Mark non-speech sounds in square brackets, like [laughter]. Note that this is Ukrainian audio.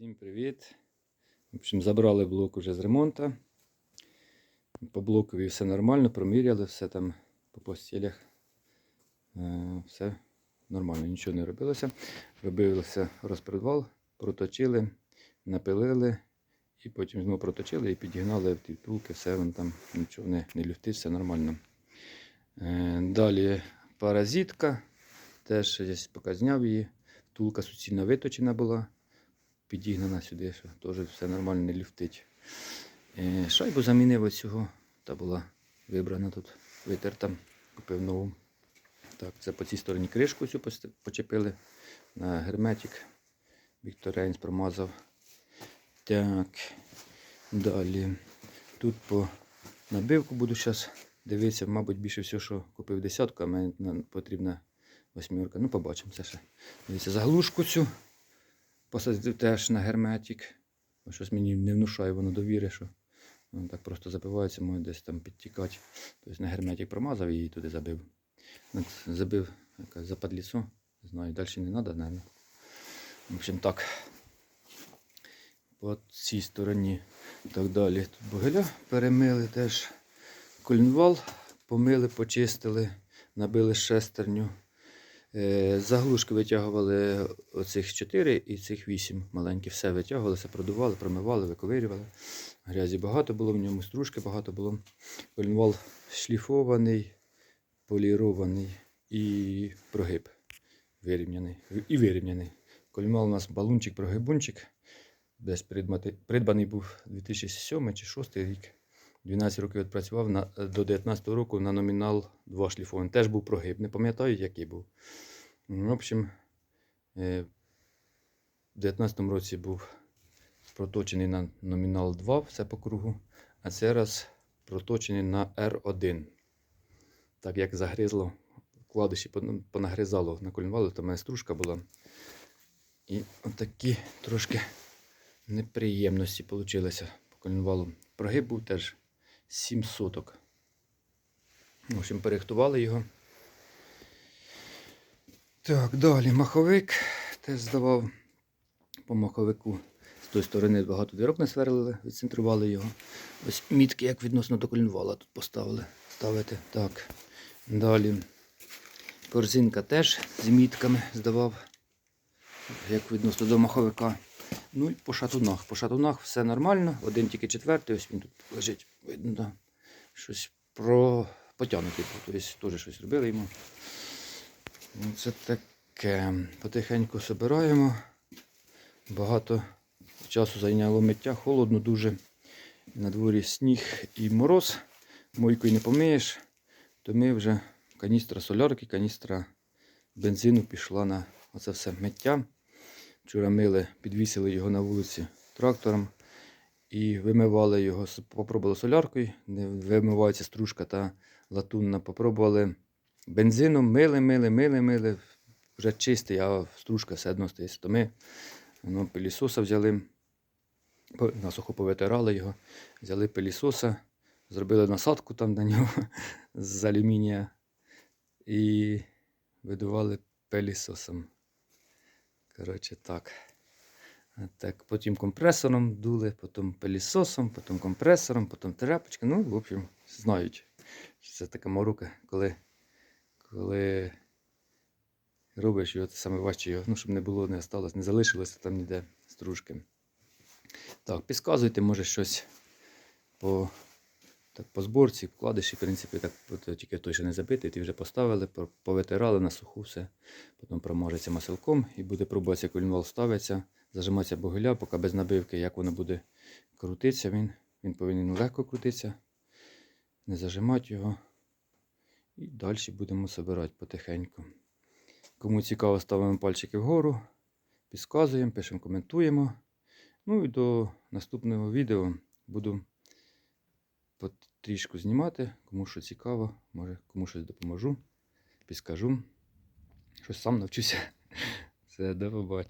Всім привіт. В общем, забрали блок уже з ремонту. По блокові все нормально, проміряли, все там по постелях. Е, Все нормально, нічого не робилося. Робився розпредвал, проточили, напилили і потім знову проточили і підігнали ті втулки, все вон там нічого не, не люфтить, все нормально. Е, Далі паразитка. Теж я поки зняв її. Втулка суцільно виточена була підігнана сюди, що теж все нормально не люфтить. Е, Шайбу замінив оцього, та була вибрана тут, витерта, купив нову. Так, це по цій стороні кришку цю почепили на герметик. Віктор промазав. Так, далі. Тут по набивку буду зараз дивитися, мабуть, більше всього, що купив десятку, а мені потрібна восьмірка. Ну, побачимо це ще. Дивіться, заглушку цю посадив теж на герметик. Щось мені не внушає воно довіри, що воно так просто забивається, може десь там підтікати. Тобто на герметик промазав і її туди забив. Забив якось западліцо. Знаю, далі не треба, мабуть. В общем, так. По цій стороні. Так далі. Тут бугеля перемили теж. Кольнвал помили, почистили, набили шестерню. Е, Заглушки витягували оцих 4 і цих 8 маленькі. Все витягували, все продували, промивали, виковирювали. Грязі багато було в ньому, стружки багато було. Кольнвал шліфований, полірований і прогиб вирівняний. І вирівняний. Кольнвал у нас балунчик, прогибунчик. Десь придбаний був 2007 чи 2006 рік. 12 років відпрацював на, до 19 року на номінал 2 шліфований. Теж був прогиб. Не пам'ятаю, який був. Ну, В общем, е, в 19 році був проточений на номінал 2, все по кругу, а це раз проточений на R1. Так як загризло, вкладиші понагризало на колінвалу, то в мене стружка була. І отакі трошки неприємності вийшли по колінвалу. Прогиб був теж 7 соток. В общем, перехтували його. Так, далі маховик теж здавав по маховику. З тої сторони багато дірок не сверлили, відцентрували його. Ось мітки, як відносно до колінвала тут поставили. Ставити. Так. Далі. Корзинка теж з мітками здавав, як відносно до маховика. Ну і по шатунах. По шатунах все нормально. Один тільки четвертий, ось він тут лежить. Видно, щось про потягнутий був. Тобто теж щось робили йому. Ну, Це таке. Потихеньку збираємо. Багато часу зайняло миття, холодно дуже. На дворі сніг і мороз. Мойкою не помиєш, то ми вже каністра солярки, каністра бензину пішла на оце все миття. Вчора мили, підвісили його на вулиці трактором і вимивали його. Попробували соляркою, не вимивається стружка та латунна. Попробували бензином, мили, мили, мили, мили. Вже чистий, а стружка все одно стоїть. То ми ну, пилісоса взяли, насухо повитирали його, взяли пилісоса, зробили насадку там на нього [laughs] з алюмінія і видували пилісосом. Коротше, так. Так, потім компресором дули, потім пилісосом, потім компресором, потім тряпочка. Ну, в общем, знають. що Це така морука, коли, коли робиш його, це саме важче його, ну, щоб не було, не осталось, не залишилося там ніде стружки. Так, підказуйте, може щось по, так, по зборці, вкладиші, в принципі, так, от, тільки той, що не забитий, ти вже поставили, повитирали на суху все, потім промажеться маселком і буде пробуватися, як колінвал ставиться, зажиматися бугеля, поки без набивки, як воно буде крутитися, він, він повинен легко крутитися, не зажимати його. І далі будемо збирати потихеньку. Кому цікаво, ставимо пальчики вгору, підказуємо, пишемо, коментуємо. Ну і до наступного відео буду потрішку знімати. Кому що цікаво, може кому щось допоможу, підскажу. Щось сам навчуся. [laughs] Все, до побачення.